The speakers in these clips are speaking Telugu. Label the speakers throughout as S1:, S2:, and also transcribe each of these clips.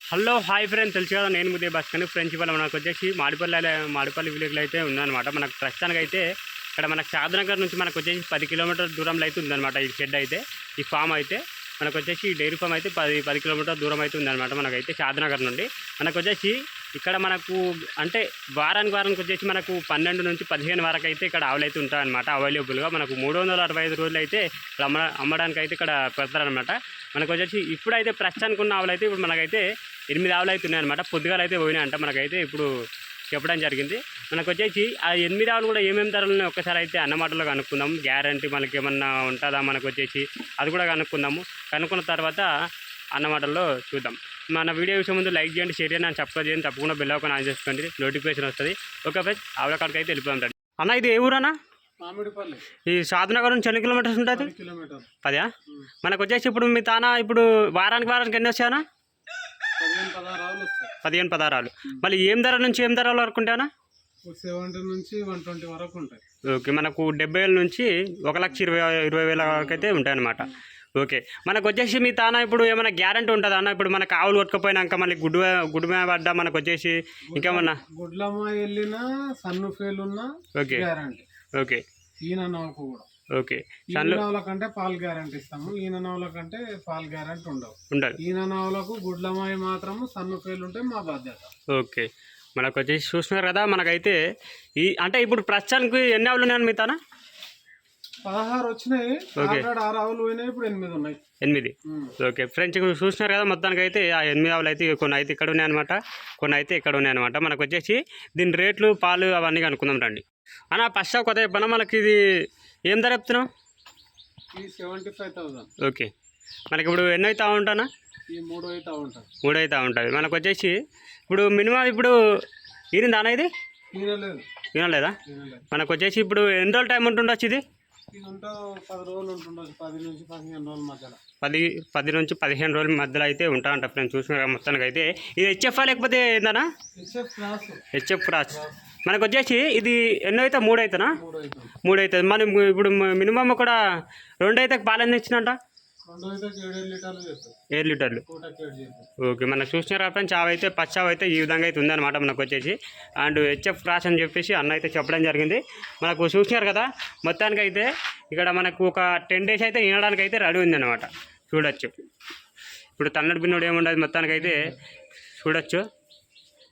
S1: Hello hi friends. తెలుసు కదా నేను ముదే బస్కని ఫ్రెండ్స్ ఇవాళ మనకు వచ్చేసి మాడిపల్లి మాడిపల్లి విలేజ్లో అయితే ఉందన్నమాట. మనకు ప్రస్తుతానికి అయితే ఇక్కడ మనకు చాదనగర్ నుంచి మనకు వచ్చేసి పది కిలోమీటర్ దూరంలో అయితే ఉందన్నమాట ఈ షెడ్ అయితే ఈ ఫామ్ అయితే. మనకు వచ్చేసి డైరీ ఫామ్ అయితే పది పది కిలోమీటర్ దూరం అయితే ఉందన్నమాట మనకైతే షాద్నగర్ నుండి. మనకు వచ్చేసి ఇక్కడ మనకు అంటే వారానికి వారానికి వచ్చేసి మనకు పన్నెండు నుంచి పదిహేను వరకు అయితే ఇక్కడ ఆవులు అయితే ఉంటాయన్నమాట. అవైలబుల్గా మనకు మూడు వందల అరవై ఐదు రోజులు అయితే ఇక్కడ అమ్మ అమ్మడానికి అయితే ఇక్కడ పెడతారనమాట మనకు వచ్చేసి ఇప్పుడైతే ప్రస్తుతానికి ఉన్న ఆవులు అయితే ఇప్పుడు మనకైతే ఎనిమిది ఆవులు అయితే ఉన్నాయన్నమాట పొద్దుగాలు అయితే పోయినాయంట. మనకైతే ఇప్పుడు చెప్పడం జరిగింది. మనకు వచ్చేసి ఆ ఎనిమిది ఆవులు కూడా ఏమేమి ధరలు ఉన్నాయో ఒక్కసారి అయితే అన్నమాటలో కనుక్కుందాం. గ్యారంటీ మనకి ఏమన్నా ఉంటుందా మనకు వచ్చేసి అది కూడా కనుక్కుందాము. కనుక్కున్న తర్వాత అన్నమాటల్లో చూద్దాం. మన వీడియో విషయం ముందు లైక్ చేయండి షేర్ చేయండి అని సబ్స్క్రైబ్ చేయండి. తప్పకుండా బెల్ ఒక ఆన్ చేసుకోండి నోటిఫికేషన్ వస్తుంది. ఓకే ఫ్రెండ్స్ ఆవిడ కాడికి అయితే వెళ్ళిపోతాం రండి. అన్న ఇది ఏ ఊరన్నా? ఈ సాధనగర్ నుంచి ఎన్ని కిలోమీటర్స్ ఉంటుంది
S2: పది
S1: మనకు వచ్చేసి ఇప్పుడు మీ తాన ఇప్పుడు వారానికి వారానికి ఎన్ని వచ్చానా
S2: పదిహేను
S1: పదహారాలు. మళ్ళీ ఏం ధర నుంచి ఏం ధరల వరకు ఉంటానా
S2: సెవెంటీ నుంచి వన్ ట్వంటీ వరకు ఉంటాయి.
S1: ఓకే మనకు డెబ్బై వేల నుంచి ఒక లక్ష ఇరవై ఇరవై వేల వరకు అయితే ఉంటాయన్నమాట. ఓకే మనకు వచ్చేసి మీ తాన ఇప్పుడు ఏమైనా గ్యారంటీ ఉంటుందా అన్న? ఇప్పుడు మనకు ఆవులు కొట్టుకుపోయినాక మళ్ళీ గుడ్డు గుడ్డు మీద పడ్డా మనకు వచ్చేసి ఇంకేమన్నా?
S2: గుడ్లమ్మ వెళ్ళినా సన్ను ఫెయిల్ ఉన్నా
S1: ఓకే. ఓకే.
S2: ఈయన నవ్వుకు కూడా.
S1: ఓకే.
S2: నవ్వుల కంటే పాలు గ్యారంటీ ఇస్తాము. ఈయన నవ్వుల కంటే పాలు గ్యారంటీ ఉండవు
S1: ఉండదు.
S2: ఈయన నవ్వులకు గుడ్లమ్మాయి మాత్రము సన్ను ఫెయిల్ ఉంటే మా బాధ్యత.
S1: ఓకే. మనకు వచ్చేసి చూస్తున్నారు కదా మనకైతే ఈ అంటే ఇప్పుడు ప్రస్తుతానికి ఎన్ని ఆవులు ఉన్నాయని మీ తాన
S2: పదహారు వచ్చినాయి. ఆల్రెడీ ఆరు ఆవులు పోయినాయి ఇప్పుడు ఎనిమిది ఉన్నాయి.
S1: ఎనిమిది. ఓకే. ఫ్రెండ్స్ ఇక్కడ చూస్తున్నారు కదా మొత్తానికి అయితే ఆ ఎనిమిది ఆవులు అయితే కొన్ని అయితే ఇక్కడ ఉన్నాయన్నమాట కొన్ని అయితే ఇక్కడ ఉన్నాయన్నమాట మనకు వచ్చేసి దీని రేట్లు పాలు అవన్నీ కనుక్కుందాం రండి. అన్న ఫస్ట్ కొత్త చెప్పనా? మనకి ఇది ఏం ధర చెప్తున్నావు?
S2: Seventy five thousand.
S1: ఓకే. మనకి ఇప్పుడు ఎన్ని అవుతా ఉంటానా
S2: మూడు అయితే ఉంటాయి.
S1: మూడు అవుతా ఉంటుంది మనకు వచ్చేసి ఇప్పుడు మినిమం ఇప్పుడు ఈరిందా అన్న ఇది? వినలేదా మనకు వచ్చేసి ఇప్పుడు ఎన్ని రోజులు టైం ఉంటుండొచ్చు ఇది?
S2: పది పది నుంచి పదిహేను రోజుల మధ్యలో.
S1: అయితే ఉంటా అంట ఫ్రెండ్స్. చూసిన మొత్తానికి అయితే ఇది హెచ్ఎఫ్ లేకపోతే
S2: క్లాస్
S1: హెచ్ఎఫ్ క్రాస్. మనకు వచ్చేసి ఇది ఎన్నో అయితే మూడు
S2: అవుతుంది
S1: మూడు అవుతుంది మనం ఇప్పుడు మినిమం కూడా రెండు అయితే పాలు ఇచ్చినట్ట
S2: రెండు అయితే ఏడు లీటర్లు.
S1: ఓకే మనకు చూసిన ఫ్రెండ్స్ చావు అయితే పచ్చావు అయితే ఈ విధంగా అయితే ఉందన్నమాట మనకు వచ్చేసి. అండ్ హెచ్ఎఫ్ క్రాస్ అని చెప్పేసి అన్న అయితే చెప్పడం జరిగింది. మనకు చూసినారు కదా మొత్తానికి అయితే ఇక్కడ మనకు ఒక టెన్ డేస్ అయితే వినడానికి అయితే రెడీ ఉందన్నమాట. చూడొచ్చు. ఇప్పుడు తన్నడి బిన్నుడు ఏముండదు మొత్తానికి అయితే చూడొచ్చు.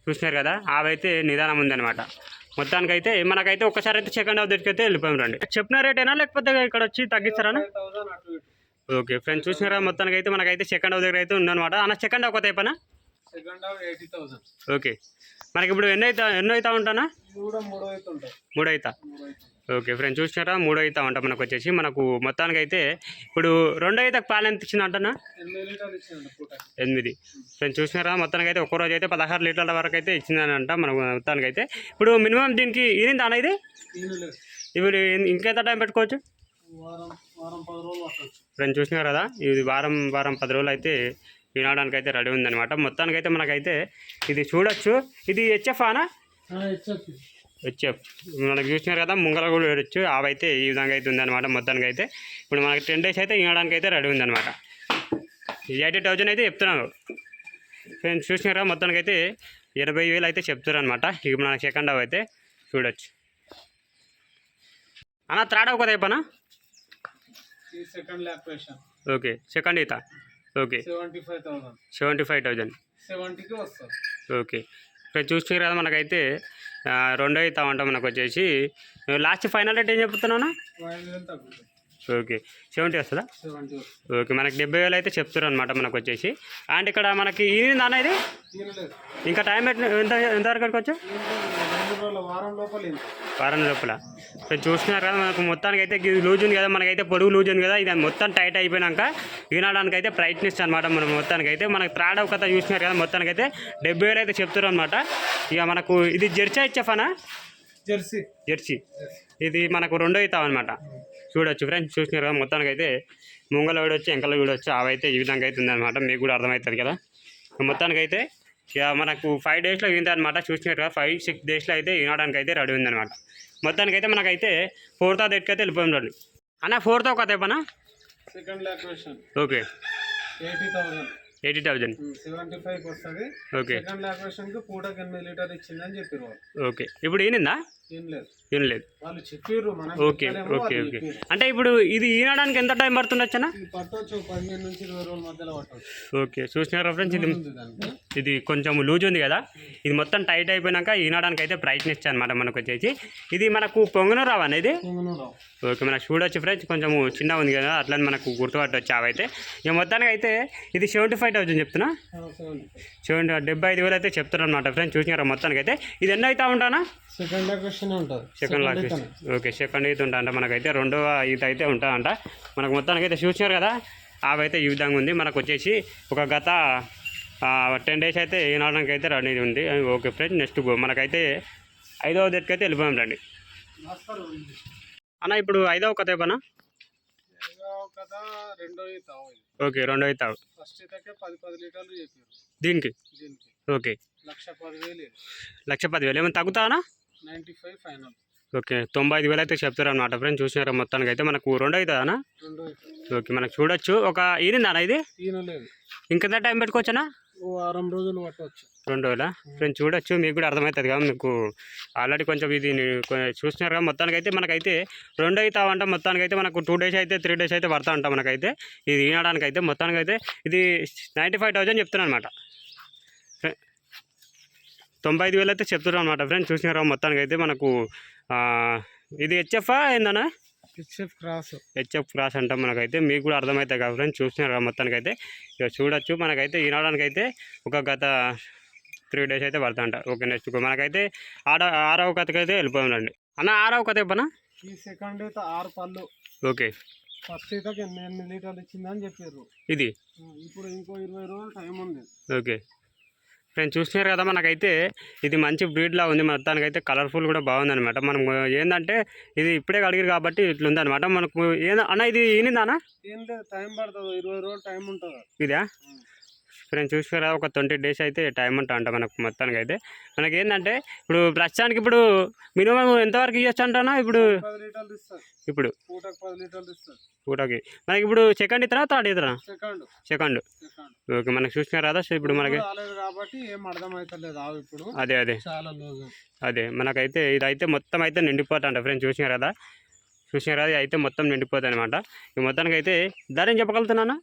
S1: చూసినారు కదా అవైతే నిదానం ఉందన్నమాట. మొత్తానికి అయితే మనకైతే ఒక్కసారి అయితే సెకండ్ హాఫ్ దగ్గరికి అయితే వెళ్ళిపోయాం రండి. చెప్పిన రేటేనా లేకపోతే ఇక్కడ వచ్చి తగ్గిస్తారా? ఓకే ఫ్రెండ్స్ చూసినారా? మొత్తానికి అయితే మనకైతే సెకండ్ హాఫ్ దగ్గర అయితే ఉందన్నమాట. అన్న సెకండ్ హాఫ్ కొత్త అయిపోయినా
S2: second half eighty thousand
S1: okay. మనకి ఇప్పుడు ఎన్నో అవుతా ఎన్నో అవుతా ఉంటానా
S2: ఇది మూడు
S1: అవుతా ఓకే ఫ్రెండ్స్ చూసినారా? మూడు అవుతా ఉంటా మనకు వచ్చేసి మనకు మొత్తానికి అయితే ఇప్పుడు రెండు అయితే పాలు ఎంత ఇచ్చింది అంటనా
S2: ఎనిమిది
S1: ఫ్రెండ్స్ చూసినారా మొత్తానికి అయితే ఒక్క రోజు అయితే పదహారు లీటర్ల వరకు అయితే ఇచ్చిందని అంట మనకు మొత్తానికి అయితే ఇప్పుడు మినిమం దీనికి అన్న ఇది?
S2: ఈయన లేదు
S1: ఇప్పుడు ఇంకెంత టైం పెట్టుకోవచ్చు? ఫ్రెండ్స్ చూసినారు కదా? ఇది వారం వారం పది రోజులు అయితే వినడానికి అయితే రెడీ ఉందన్నమాట. మొత్తానికి అయితే మనకైతే ఇది చూడొచ్చు. ఇది హెచ్ఎఫ్ ఆనా హెచ్ఎఫ్ మనకు చూసినారు కదా ముంగల కూడా వేయచ్చు అవైతే ఈ విధంగా అయితే ఉందన్నమాట మొత్తానికి అయితే ఇప్పుడు మనకి టెన్ డేస్ అయితే వినడానికి అయితే రెడీ ఉందన్నమాట. ఎయిటీ థౌజండ్ అయితే చెప్తున్నాను ఫ్రెండ్స్ చూసినారు కదా మొత్తానికి అయితే ఎనభై వేలు అయితే చెప్తారు అనమాట ఇక మన సెకండ్ హాఫ్ అయితే చూడొచ్చు. అన్న హాఫ్ కదా
S2: ఈ సెకండ్ లాక్వేషన్
S1: ఓకే సెకండ్ ఈత. Okay.
S2: Seventy five thousand
S1: seventy five thousand
S2: సెవెంటీకి వస్తుంది
S1: ఓకే. ఇక్కడ చూస్తే కదా మనకైతే రెండో అవుతా ఉంటాం మనకు వచ్చేసి లాస్ట్ ఫైనల్ రేట్ ఏం చెప్తున్నాను ఓకే. సెవెంటీ వస్తుందా? ఓకే మనకి డెబ్బై వేలు అయితే చెప్తారు అనమాట మనకు వచ్చేసి. అండ్ ఇక్కడ మనకి ఇది? నాన్న ఇది ఇంకా టైం ఎంత ఎంతవరకు వరకు వచ్చు
S2: రెండు రోజుల వారం లోపల ఇంత
S1: వారం లోపల. ఇక్కడ చూస్తున్నారు కదా మనకు మొత్తానికి అయితే లూజ్ ఉంది కదా మనకైతే పొడుగు లూజ్ ఉంది కదా ఇది మొత్తం టైట్ అయిపోయినాక వినడానికి అయితే ప్రయత్నిస్తాం అనమాట మనం మొత్తానికి అయితే మనకి త్రాడ్ కథ చూసినారు కదా మొత్తానికి అయితే డెబ్బై వేలు అయితే చెప్తారు అనమాట ఇక మనకు ఇది జెర్సీ ఇచ్చేఫానా
S2: జెర్సీ.
S1: జెర్సీ. ఇది మనకు రెండో అవుతాం అనమాట చూడొచ్చు ఫ్రెండ్స్ చూసినారు కదా మొత్తానికి అయితే ముంగల వీడొచ్చు ఎంకల వీడొచ్చు అవైతే ఈ విధంగా అయితే ఉందన్నమాట. మీకు కూడా అర్థమవుతుంది కదా. మొత్తానికి అయితే ఇక మనకు ఫైవ్ డేస్లో ఇది అనమాట చూసినారు కదా ఫైవ్ సిక్స్ డేస్లో అయితే వినడానికి అయితే రెడీ ఉందన్నమాట. మొత్తానికి అయితే మనకైతే ఫోర్త్ డేట్కి అయితే వెళ్ళిపోయాం రండి. అన్న ఫోర్త్ ఒక
S2: second lactation
S1: okay.
S2: Eighty thousand
S1: eighty thousand
S2: seventy five వస్తుంది.
S1: ఓకే
S2: సెకండ్ లాక్వేషన్కి పూటకి ఎనిమిది లీటర్ ఇచ్చిందని చెప్పారు
S1: ఓకే ఇప్పుడు ఈనిందా?
S2: ఏం లేదు
S1: ఓకే ఓకే ఓకే. అంటే ఇప్పుడు ఇది ఈనడానికి ఎంత టైం పడుతుండొచ్చనా? ఓకే చూసినారా ఫ్రెండ్స్ ఇది ఇది కొంచెం లూజ్ ఉంది కదా. ఇది మొత్తం టైట్ అయిపోయినాక ఈనడానికి అయితే ప్రయత్నిస్తాను అనమాట మనకు వచ్చేసి. ఇది మనకు పొంగన రావు అనేది
S2: పొంగనూరు
S1: ఓకే మనకు చూడొచ్చు ఫ్రెండ్స్. కొంచెం చిన్నగా ఉంది కదా అట్లని మనకు గుర్తుపట్టవచ్చు అవైతే ఇక మొత్తానికి అయితే ఇది సెవెంటీ ఫైవ్ థౌసండ్ చెప్తున్నా.
S2: సెవెంటీ.
S1: డెబ్బై ఐదు వేలు అయితే చెప్తున్నారు అనమాట ఫ్రెండ్స్. చూసినారా మొత్తానికి అయితే ఇది ఎన్నో అవుతా ఉంటానా?
S2: సెకండ్ ఉంటుంది.
S1: సెకండ్ లాక్ ఓకే సెకండ్ ఈత ఉంటా అంట. మనకైతే రెండవ ఈత అయితే ఉంటుందంట మనకు మొత్తానికి అయితే చూసినారు కదా? అవైతే ఈ విధంగా ఉంది. మనకు వచ్చేసి ఒక గత టెన్ డేస్ అయితే ఈనాడానికి అయితే రెడీ ఉంది. ఓకే ఫ్రెండ్ నెక్స్ట్ మనకైతే ఐదవ డేట్కి అయితే వెళ్ళిపోయాం రండి. అన్న ఇప్పుడు ఐదవ కథ
S2: ఇది.
S1: ఓకే రెండో
S2: చెప్పారు
S1: దీనికి? ఓకే.
S2: లక్ష పదివేలు.
S1: ఏమైనా తగ్గుతానా ఓకే తొంభై ఐదు వేలు అయితే చెప్తారు అనమాట ఫ్రెండ్స్. చూసినారా మొత్తానికి అయితే మనకు రెండో అవుతుందనా
S2: ఈత
S1: ఓకే మనకు చూడొచ్చు. ఒక ఈనిందానా ఇది? ఇంకెంత టైం పెట్టుకోవచ్చనా
S2: ఓ వారం రోజులు పట్టవచ్చు.
S1: రెండు రోజులా ఫ్రెండ్స్ చూడొచ్చు మీకు కూడా అర్థమవుతుంది కదా మీకు ఆల్రెడీ కొంచెం ఇది ని- చూస్తున్నారు కదా మొత్తానికి అయితే మనకైతే రెండు అవుతావంట మొత్తానికి అయితే మనకు టూ డేస్ అయితే త్రీ డేస్ అయితే పడతా ఉంటాం మనకైతే. ఇది ఈనడానికి అయితే మొత్తానికి అయితే ఇది నైంటీ ఫైవ్ థౌజండ్ చెప్తున్నాను అనమాట తొంభై ఐదు వేలు అయితే చెప్తున్నాను అనమాట ఫ్రెండ్స్ చూసినారా మొత్తానికి అయితే మనకు ఇది హెచ్ఎఫ్ఆ ఏందన్నా?
S2: HF cross.
S1: హెచ్ఎఫ్ క్లాస్ అంటాం మనకైతే. మీకు కూడా అర్థమవుతాయి కదా ఫ్రెండ్స్. చూస్తున్నారు కదా మొత్తానికి అయితే ఇక చూడొచ్చు. మనకైతే ఈనాడానికి అయితే ఒక గత త్రీ డేస్ అయితే పడుతుంట ఓకే నెక్స్ట్ మనకైతే ఆడ ఆరవ కథకి అయితే వెళ్ళిపోయామండి అన్న ఆరవ కథ
S2: ఈ సెకండ్ ఈత ఆరు పళ్ళు.
S1: ఓకే.
S2: ఫస్ట్ ఎనిమిది ఎనిమిది లీటర్లు ఇచ్చిందని చెప్పారు
S1: ఇది?
S2: ఇప్పుడు ఇంకో ఇరవై రోజులు టైం ఉంది.
S1: ఓకే. ఫ్రెండ్స్ చూస్తున్నారు కదా మనకైతే? ఇది మంచి బ్రీడ్లా ఉంది. మొత్తానికైతే కలర్ఫుల్ కూడా బాగుందన్నమాట. మనం ఏంటంటే ఇది ఇప్పుడే కడిగిరు కాబట్టి ఇట్లా ఉందన్నమాట మనకు ఏంద అన్న ఇది
S2: ఏం లేదు టైం పడుతుంది. ఇరవై రోజులు టైం ఉంటుంది.
S1: ఇదా? ఫ్రెండ్స్ చూసారా ఒక ట్వంటీ డేస్ అయితే టైం ఉంటా అంట మనకు మొత్తానికి అయితే మనకి ఏంటంటే ఇప్పుడు ప్రస్తుతానికి ఇప్పుడు మినిమం ఎంతవరకు ఇవ్వచ్చు అంటానా? ఇప్పుడు ఇప్పుడు
S2: పూటకు
S1: మనకి ఇప్పుడు సెకండ్ ఇతరా థర్డ్ ఇతరా
S2: సెకండ్.
S1: ఓకే మనకు చూసినారు కదా సో ఇప్పుడు మనకి అదే అదే. అదే మనకైతే ఇదైతే మొత్తం అయితే నిండిపోతా ఫ్రెండ్స్ చూసినారు కదా. చూసినారు కదా ఇది అయితే మొత్తం నిండిపోతుంది అనమాట ఈ మొత్తానికి అయితే ధర ఏం చెప్పగలుగుతున్నానా?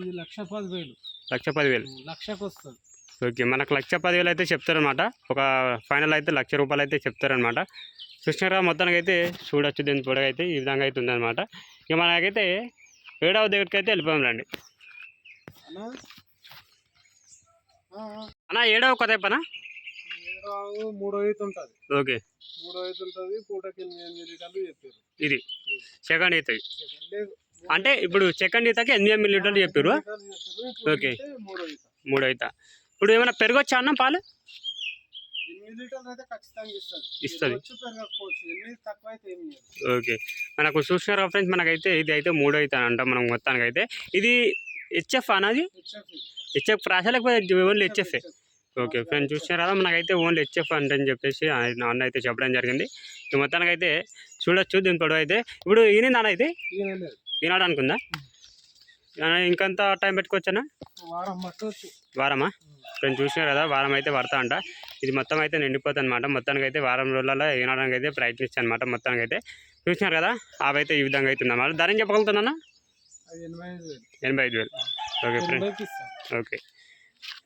S2: ఇది లక్ష పది వేలు
S1: లక్ష పదివేలు.
S2: లక్షకు వస్తుంది
S1: ఓకే మనకు లక్ష పదివేలు అయితే చెప్తారనమాట ఒక ఫైనల్ అయితే లక్ష రూపాయలు అయితే చెప్తారనమాట చూసినారా మొత్తానికి అయితే చూడొచ్చు దీని పొడవు అయితే ఈ విధంగా అయితే ఉందన్నమాట. ఇక మనకైతే ఏడవ దగ్గరికి అయితే వెళ్ళిపోయాం రండి.
S2: అన్నా?
S1: ఏడవ కొత్త పనా
S2: ఏడో ఆవు మూడో ఈత ఉంటుంది.
S1: ఓకే.
S2: మూడో ఈత ఉంటుంది పూటకి ఎనిమిది ఎనిమిది లీటర్లు చెప్పారు.
S1: ఇది. సెకండ్ ఈత
S2: లేదు.
S1: అంటే ఇప్పుడు సెకండ్ ఈతకి ఎనిమిది ఎనిమిది లీటర్లు చెప్పారు ఓకే.
S2: మూడో ఈత.
S1: ఇప్పుడు ఏమైనా పెరగొచ్చా అన్న పాలు?
S2: ఇస్తుంది.
S1: ఓకే మనకు చూసినారా ఫ్రెండ్స్ మనకైతే ఇది అయితే మూడో ఈత అంట మనం మొత్తానికి అయితే ఇది హెచ్ఎఫ్ అన్నది
S2: హెచ్ఎఫ్
S1: హెచ్ఎఫ్ రాసా లేకపోతే ఓన్లీ హెచ్ఎఫ్ఏ ఓకే ఫ్రెండ్స్ చూసినారా? మనకైతే ఓన్లీ హెచ్ఎఫ్ అని చెప్పేసి అన్న అయితే చెప్పడం జరిగింది. ఈ మొత్తానికి అయితే చూడొచ్చు దీని పొడవు అయితే ఇప్పుడు ఈయన అన్న అయితే
S2: ఈయన లేదు
S1: ఈనాడు అనుకుందా ఆ, ఇంకంత టైం పెట్టుకోవచ్చనా వారమా? ఫ్రెండ్స్ చూసినారు కదా వారం అయితే పడతా అంట ఇది మొత్తం అయితే నిండిపోతుంది అనమాట మొత్తానికి అయితే వారం రోజులలో ఈనాడానికి అయితే ప్రయత్నిస్తాను అనమాట మొత్తానికి అయితే చూసినారు కదా అవైతే ఈ విధంగా అవుతుంది అన్నమాట ధర ఏం చెప్పగలుగుతున్నానా
S2: అది ఎనభై ఐదు వేలు.
S1: ఓకే
S2: ఇస్తాం.
S1: ఓకే.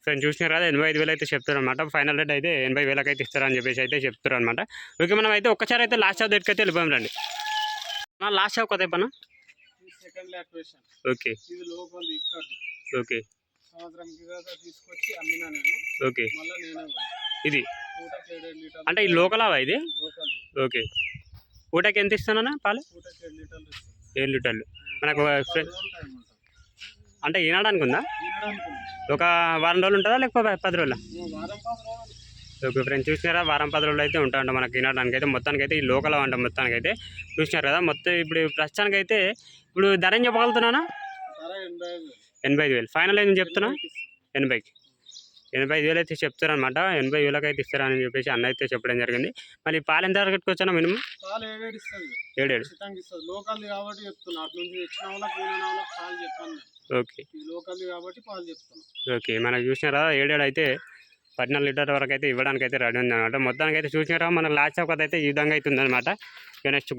S1: ఫ్రెండ్స్ చూసినారు కదా ఎనభై ఐదు వేలు అయితే చెప్తారు అనమాట ఫైనల్ రేట్ అయితే ఎనభై వేలకు అయితే ఇస్తారని చెప్పేసి అయితే చెప్తారు అనమాట ఓకే మనం అయితే ఒక్కసారి అయితే లాస్ట్ షాప్ దగ్గరికి అయితే వెళ్ళిపోయాం రండి. లాస్ట్ షాప్ కొత్త
S2: సెకండ్
S1: ఓకే.
S2: ఇది లోపల ఇక్కడ
S1: ఓకే.
S2: తీసుకొచ్చి అమ్మినా నేను.
S1: ఓకే.
S2: మళ్ళీ నేనే.
S1: ఇది? అంటే ఈ లోకలావా ఇది? ఓకే. పూటకి ఎంత ఇస్తానన్నా పాలు?
S2: ఏడు లీటర్లు
S1: మనకు అంటే ఈనాడానికి ఉందా. ఒక వారం రోజులు ఉంటుందా లేకపోతే పది రోజులు?
S2: ఓ వారం పది రోజులు
S1: ఓకే ఫ్రెండ్స్ చూసినారా? వారం పది రోజులు అయితే ఉంటా మనకి ఈనాడానికి అయితే మొత్తానికి అయితే ఈ లోకల్ అంట మొత్తానికి అయితే చూసినారు కదా? మొత్తం ఇప్పుడు ప్రస్తుతానికి అయితే ఇప్పుడు ధర ఏం చెప్పగలుగుతున్నానా?
S2: ఎనభై ఐదు వేలు.
S1: ఫైనల్ ఏం చెప్తున్నా?
S2: ఎనభైకి
S1: ఎనభై ఐదు వేలు అయితే చెప్తారనమాట ఎనభై వేలకు అయితే ఇస్తారని చెప్పేసి అన్న అయితే చెప్పడం జరిగింది. మరి పాలు ఎంత వరకు వచ్చానా మినిమం?
S2: ఏడేడు.
S1: ఓకే. ఓకే. మనకు చూసినారా ఏడేడు అయితే పద్నాలుగు లీటర్ వరకు అయితే ఇవ్వడానికి అయితే రెడీ ఉంది అనమాట మొత్తానికి అయితే చూసినారా మన లాస్ట్ ఒక అయితే ఈ విధంగా అయితే ఉందన్నమాట. నెక్స్ట్